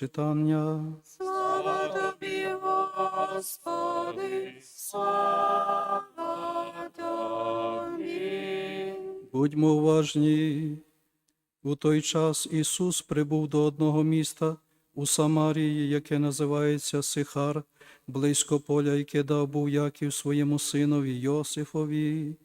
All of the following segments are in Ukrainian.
читання. Слава тобі, Господи, слава тобі. Будьмо уважні. У той час Ісус прибув до одного міста у Самарії, яке називається Сихар, близько поля, яке дав був Яків своєму синові Йосифові.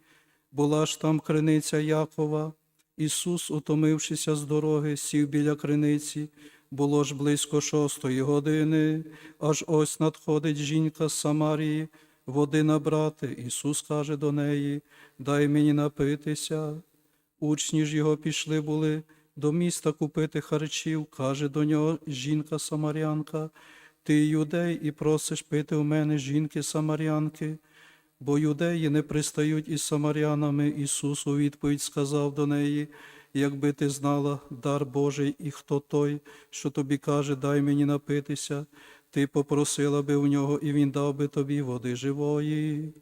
Була ж там криниця Якова. Ісус, утомившися з дороги, сів біля криниці. Було ж близько шостої години, аж ось надходить жінка з Самарії, води набрати. Ісус каже до неї: Дай мені напитися. Учні ж його пішли були до міста купити харчів, каже до нього жінка самарянка, ти юдей і просиш пити у мене жінки самарянки, бо юдеї не пристають із самарянами. Ісус у відповідь сказав до неї, якби ти знала дар Божий і хто той, що тобі каже, дай мені напитися, ти попросила би у нього, і він дав би тобі води живої.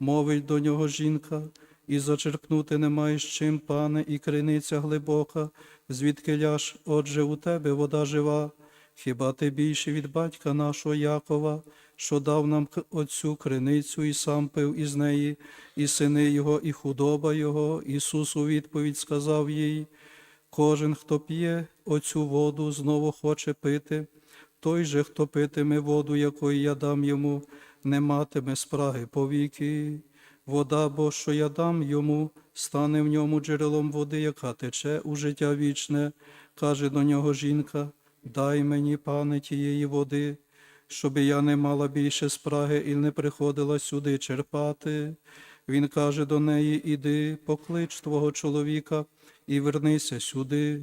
Мовить до нього жінка, і зачерпнути не маєш чим, пане, і криниця глибока, звідки ляж, отже, у тебе вода жива. Хіба ти більше від батька нашого Якова, що дав нам оцю криницю і сам пив із неї, і сини його, і худоба його? Ісус у відповідь сказав їй, кожен, хто п'є оцю воду, знову хоче пити, той же, хто питиме воду, якої я дам йому, не матиме спраги повіки. Вода, бо що я дам йому, стане в ньому джерелом води, яка тече у життя вічне, каже до нього жінка, дай мені, пане, тієї води, щоби я не мала більше спраги і не приходила сюди черпати. Він каже до неї, іди, поклич твого чоловіка і вернися сюди.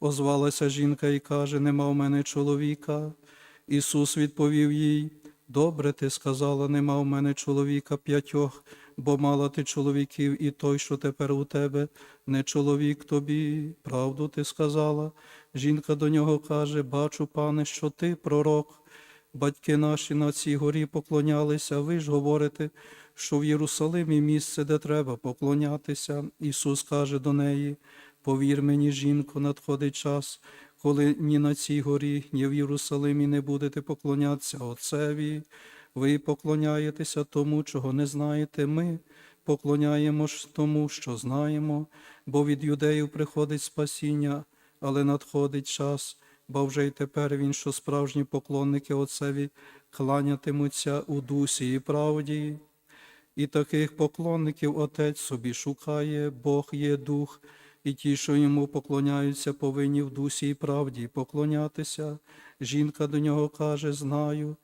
Озвалася жінка і каже, нема в мене чоловіка. Ісус відповів їй, добре ти сказала, нема в мене чоловіка п'ятьох, бо мала ти чоловіків, і той, що тепер у тебе, не чоловік тобі. Правду ти сказала. Жінка до нього каже, бачу, пане, що ти пророк. Батьки наші на цій горі поклонялися, ви ж говорите, що в Єрусалимі місце, де треба поклонятися. Ісус каже до неї, повір мені, жінко, надходить час, коли ні на цій горі, ні в Єрусалимі не будете поклонятися Отцеві. Ви поклоняєтеся тому, чого не знаєте. Ми поклоняємо ж тому, що знаємо, бо від юдеїв приходить спасіння, але надходить час, бо вже й тепер він, що справжні поклонники Отцеві, кланятимуться у дусі і правді. І таких поклонників Отець собі шукає, Бог є дух, і ті, що йому поклоняються, повинні в дусі і правді поклонятися. Жінка до нього каже: Знаю,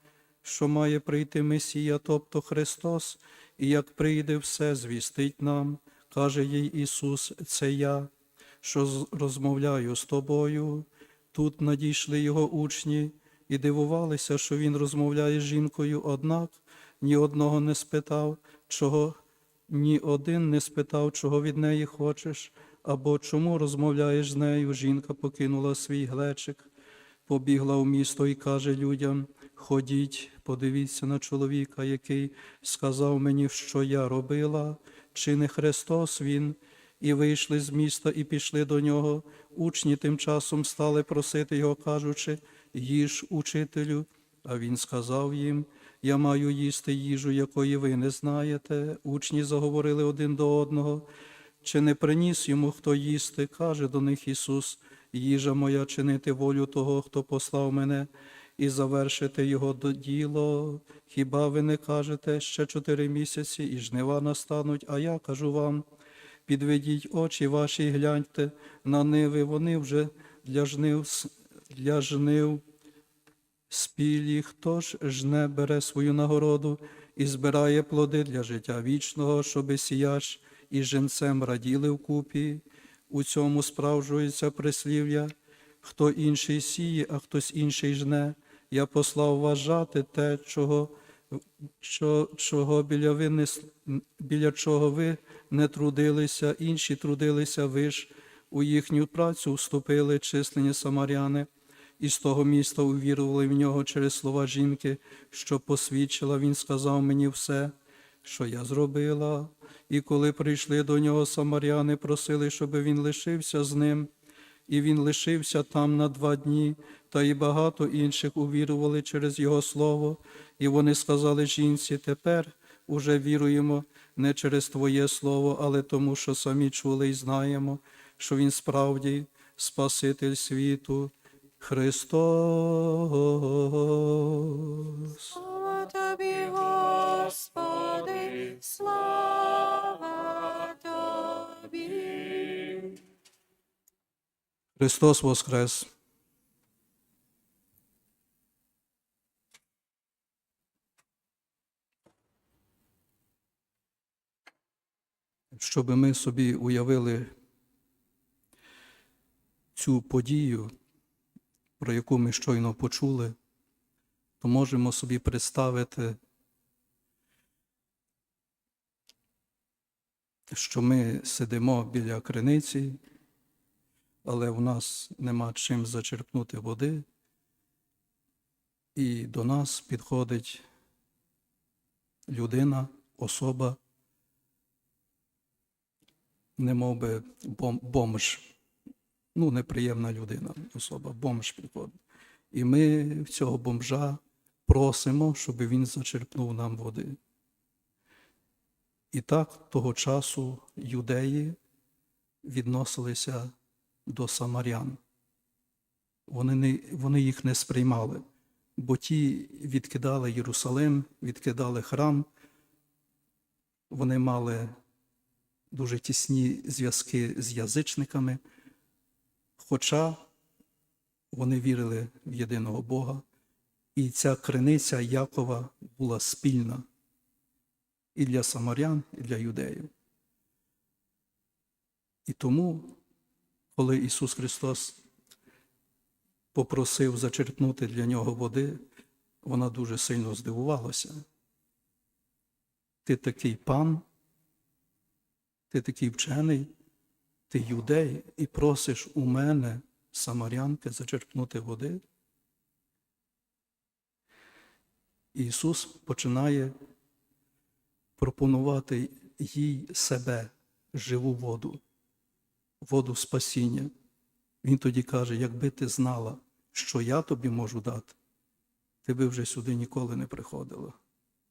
що має прийти Месія, тобто Христос, і як прийде, все звістить нам, каже їй Ісус, це я, що розмовляю з тобою. Тут надійшли його учні і дивувалися, що він розмовляє з жінкою, однак ні одного не спитав, чого ні один не спитав, чого від неї хочеш, або чому розмовляєш з нею. Жінка покинула свій глечик, побігла в місто і каже людям: Ходіть, подивіться на чоловіка, який сказав мені, що я робила, чи не Христос він. І вийшли з міста і пішли до нього. Учні тим часом стали просити його, кажучи, їж, учителю. А він сказав їм: Я маю їсти їжу, якої ви не знаєте. Учні заговорили один до одного. Чи не приніс йому хто їсти? каже до них Ісус, їжа моя чинити волю того, хто послав мене, і завершити його діло. Хіба ви не кажете ще чотири місяці, і жнива настануть, а я кажу вам. Підведіть очі ваші і гляньте на ниви, вони вже для жнив, для жнив спілі. Хто ж жне бере свою нагороду і збирає плоди для життя вічного, щоби сіяч і женцем раділи вкупі. У цьому справжується прислів'я. Хто інший сіє, а хтось інший жне. Я послав вас жати те, чого що, чого біля, ви не, біля чого ви не трудилися, інші трудилися, ви ж у їхню працю вступили численні самаряни, і з того міста увірували в нього через слова жінки, що посвідчила, він сказав мені все, що я зробила. І коли прийшли до нього самаряни, просили, щоб він лишився з ним. І він лишився там на два дні, та й багато інших увірували через його слово, і вони сказали жінці, тепер уже віруємо не через Твоє слово, але тому, що самі чули і знаємо, що Він справді Спаситель світу, Христос. Христос Воскрес! Щоб ми собі уявили цю подію, про яку ми щойно почули, то можемо собі представити, що ми сидимо біля криниці, але в нас нема чим зачерпнути води, і до нас підходить людина, особа, немов би бом- бомж, ну, неприємна людина, особа, бомж підходить. І ми в цього бомжа просимо, щоб він зачерпнув нам води. І так того часу юдеї відносилися до самарян. Вони, не, вони їх не сприймали, бо ті відкидали Єрусалим, відкидали храм, вони мали дуже тісні зв'язки з язичниками, хоча вони вірили в єдиного Бога, і ця криниця Якова була спільна і для самарян, і для юдеїв. І тому коли Ісус Христос попросив зачерпнути для нього води, вона дуже сильно здивувалася. Ти такий пан, ти такий вчений, ти юдей, і просиш у мене, самарянки, зачерпнути води. Ісус починає пропонувати їй себе, живу воду воду спасіння. Він тоді каже: якби ти знала, що я тобі можу дати, ти би вже сюди ніколи не приходила,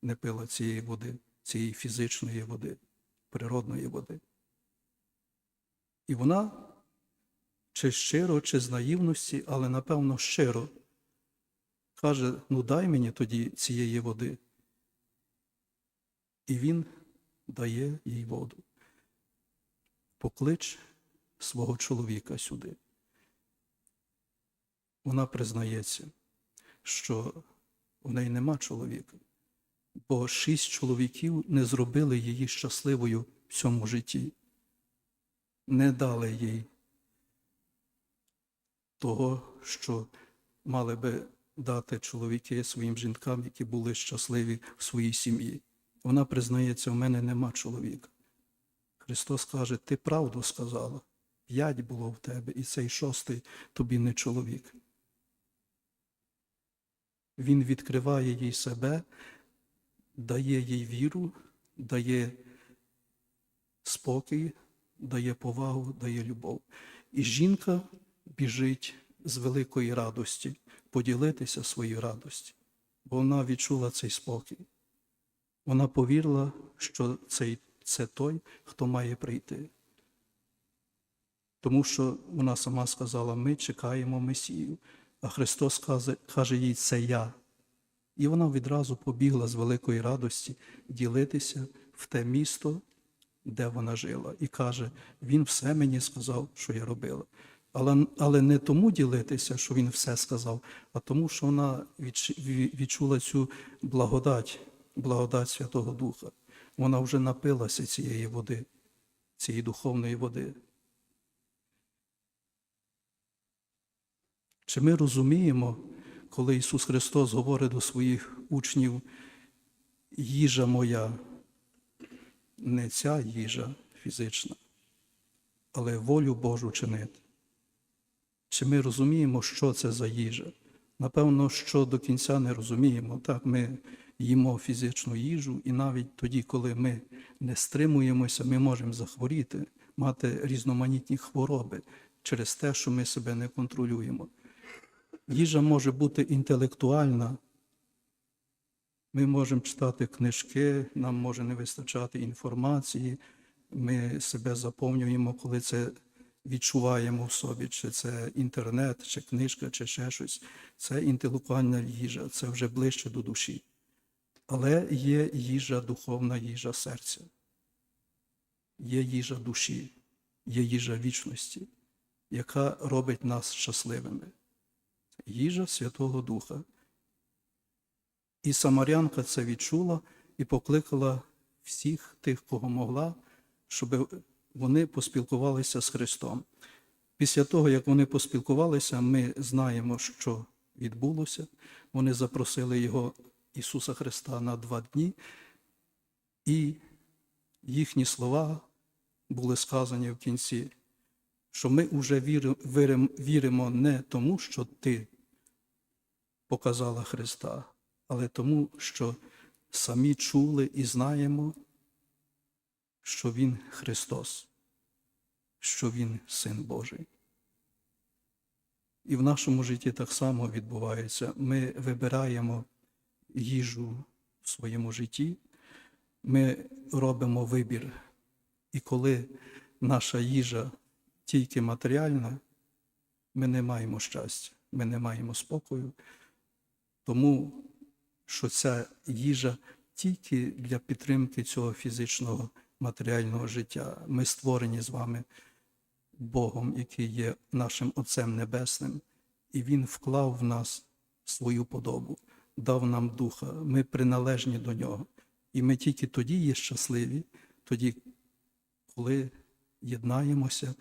не пила цієї води, цієї фізичної води, природної води. І вона чи щиро, чи з наївності, але напевно щиро каже: ну дай мені тоді цієї води. І він дає їй воду. Поклич свого чоловіка сюди. Вона признається, що в неї нема чоловіка, бо шість чоловіків не зробили її щасливою в цьому житті, не дали їй того, що мали би дати чоловіки своїм жінкам, які були щасливі в своїй сім'ї. Вона признається, у мене нема чоловіка. Христос каже, ти правду сказала. П'ять було в тебе, і цей шостий тобі не чоловік. Він відкриває їй себе, дає їй віру, дає спокій, дає повагу, дає любов. І жінка біжить з великої радості поділитися своєю радості, бо вона відчула цей спокій. Вона повірила, що цей, це той, хто має прийти. Тому що вона сама сказала, ми чекаємо Месію, а Христос каже, їй, це я. І вона відразу побігла з великої радості ділитися в те місто, де вона жила, і каже, Він все мені сказав, що я робила. Але, але не тому ділитися, що він все сказав, а тому, що вона відч- відчула цю благодать, благодать Святого Духа. Вона вже напилася цієї води, цієї духовної води. Чи ми розуміємо, коли Ісус Христос говорить до своїх учнів, їжа моя, не ця їжа фізична, але волю Божу чинити? Чи ми розуміємо, що це за їжа? Напевно, що до кінця не розуміємо. Так, ми їмо фізичну їжу, і навіть тоді, коли ми не стримуємося, ми можемо захворіти, мати різноманітні хвороби через те, що ми себе не контролюємо. Їжа може бути інтелектуальна. Ми можемо читати книжки, нам може не вистачати інформації, ми себе заповнюємо, коли це відчуваємо в собі, чи це інтернет, чи книжка, чи ще щось. Це інтелектуальна їжа, це вже ближче до душі. Але є їжа, духовна їжа серця, є їжа душі, є їжа вічності, яка робить нас щасливими. Їжа Святого Духа. І Самарянка це відчула і покликала всіх тих, кого могла, щоб вони поспілкувалися з Христом. Після того, як вони поспілкувалися, ми знаємо, що відбулося. Вони запросили його Ісуса Христа на два дні, і їхні слова були сказані в кінці, що ми вже віримо, не тому, що Ти показала Христа, але тому, що самі чули і знаємо, що Він Христос, що Він Син Божий. І в нашому житті так само відбувається. Ми вибираємо їжу в своєму житті, ми робимо вибір. І коли наша їжа тільки матеріальна, ми не маємо щастя, ми не маємо спокою, тому що ця їжа тільки для підтримки цього фізичного матеріального життя. Ми створені з вами Богом, який є нашим Отцем Небесним, і Він вклав в нас свою подобу, дав нам духа, ми приналежні до нього. І ми тільки тоді є щасливі, тоді, коли єднаємося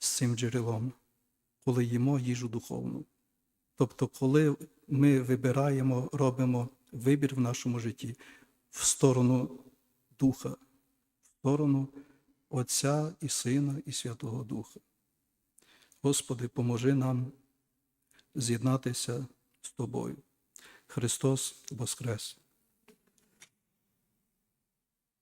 з цим джерелом, коли їмо їжу духовну. Тобто, коли ми вибираємо, робимо вибір в нашому житті в сторону Духа, в сторону Отця і Сина і Святого Духа. Господи, поможи нам з'єднатися з Тобою. Христос Воскрес!